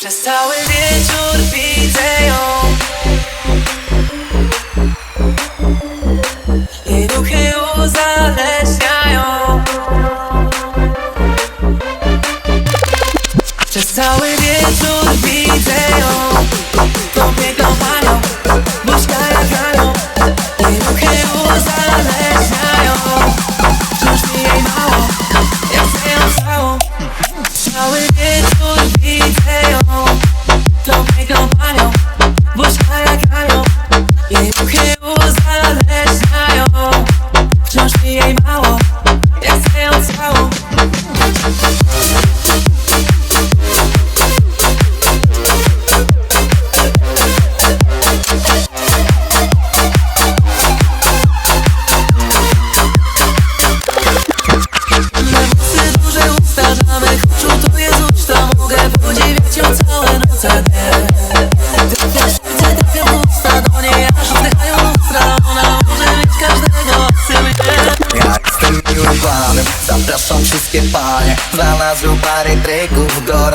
Przez cały wieczór widzę ją. Jej ruchy uzależniają. Przez cały wieczór Do Ja jestem Zapraszam wszystkie panie Znalazł parę trików w